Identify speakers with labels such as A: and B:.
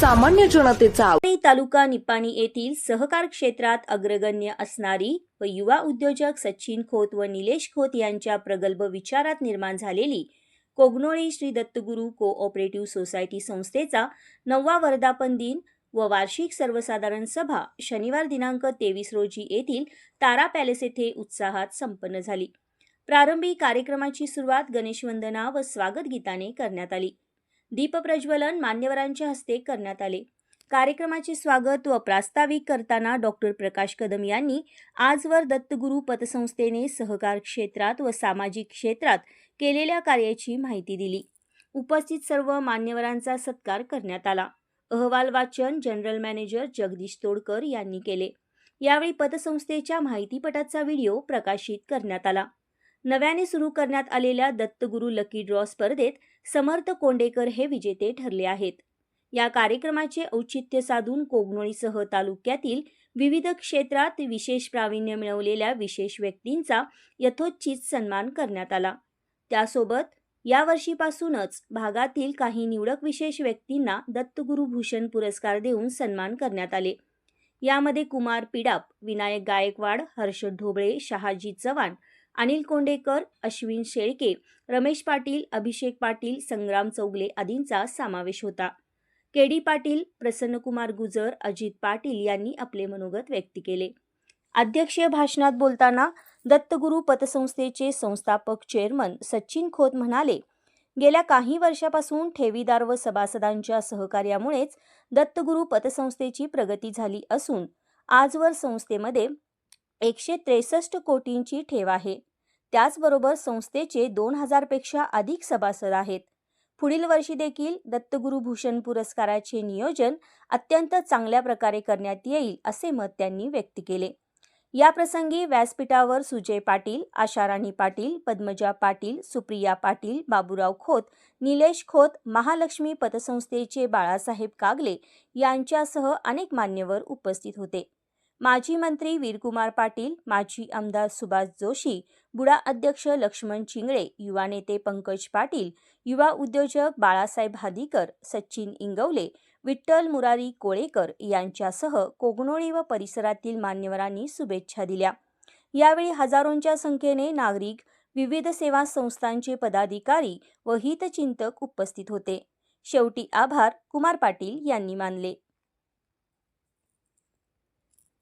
A: सामान्य जनतेचा
B: तालुका निपाणी येथील सहकार क्षेत्रात अग्रगण्य असणारी व युवा उद्योजक सचिन खोत व निलेश खोत यांच्या प्रगल्भ विचारात निर्माण झालेली कोगनोळी श्री दत्तगुरू कोऑपरेटिव्ह सोसायटी संस्थेचा नववा वर्धापन दिन व वार्षिक सर्वसाधारण सभा शनिवार दिनांक तेवीस रोजी येथील तारा पॅलेस येथे उत्साहात संपन्न झाली. प्रारंभी कार्यक्रमाची सुरुवात गणेशवंदना व स्वागत गीताने करण्यात आली. दीपप्रज्वलन मान्यवरांच्या हस्ते करण्यात आले. कार्यक्रमाचे स्वागत व प्रास्ताविक करताना डॉक्टर प्रकाश कदम यांनी आजवर दत्तगुरू पतसंस्थेने सहकार क्षेत्रात व सामाजिक क्षेत्रात केलेल्या कार्याची माहिती दिली. उपस्थित सर्व मान्यवरांचा सत्कार करण्यात आला. अहवाल वाचन जनरल मॅनेजर जगदीश तोडकर यांनी केले. यावेळी पतसंस्थेच्या माहितीपटाचा व्हिडिओ प्रकाशित करण्यात आला. नव्याने सुरू करण्यात आलेल्या दत्तगुरू लकी ड्रॉ स्पर्धेत समर्थ कोंडेकर हे विजेते ठरले आहेत. या कार्यक्रमाचे औचित्य साधून कोगनोळीसह तालुक्यातील विविध क्षेत्रात विशेष प्रावीण्य मिळवलेल्या विशेष व्यक्तींचा यथोचित सन्मान करण्यात आला. त्यासोबत यावर्षीपासूनच भागातील काही निवडक विशेष व्यक्तींना दत्तगुरू भूषण पुरस्कार देऊन सन्मान करण्यात आले. यामध्ये कुमार पिडाप विनायक गायकवाड हर्ष ढोबळे शहाजी चव्हाण अनिल कोंडेकर अश्विन शेळके रमेश पाटील अभिषेक पाटील संग्राम चौगले आदींचा समावेश होता. के डी पाटील प्रसन्नकुमार गुजर अजित पाटील यांनी आपले मनोगत व्यक्त केले. अध्यक्षीय भाषणात बोलताना दत्तगुरू पतसंस्थेचे संस्थापक चेअरमन सचिन खोत म्हणाले गेल्या काही वर्षापासून ठेवीदार व सभासदांच्या सहकार्यामुळेच दत्तगुरू पतसंस्थेची प्रगती झाली असून आजवर संस्थेमध्ये एकशे त्रेसष्ट कोटींची ठेव आहे. त्याचबरोबर संस्थेचे दोन हजारपेक्षा अधिक सभासद आहेत. पुढील वर्षी देखील दत्तगुरू भूषण पुरस्काराचे नियोजन अत्यंत चांगल्या प्रकारे करण्यात येईल असे मत त्यांनी व्यक्त केले. याप्रसंगी व्यासपीठावर सुजय पाटील आशाराणी पाटील पद्मजा पाटील सुप्रिया पाटील बाबूराव खोत निलेश खोत महालक्ष्मी पतसंस्थेचे बाळासाहेब कागले यांच्यासह अनेक मान्यवर उपस्थित होते. माजी मंत्री वीरकुमार पाटील माजी आमदार सुभाष जोशी बुडा अध्यक्ष लक्ष्मण चिंगळे युवा नेते पंकज पाटील युवा उद्योजक बाळासाहेब हादीकर सचिन इंगवले विठ्ठल मुरारी कोळेकर यांच्यासह कोगनोळी व परिसरातील मान्यवरांनी शुभेच्छा दिल्या. यावेळी हजारोंच्या संख्येने नागरिक विविध सेवा संस्थांचे पदाधिकारी व हितचिंतक उपस्थित होते. शेवटी आभार कुमार पाटील यांनी मानले.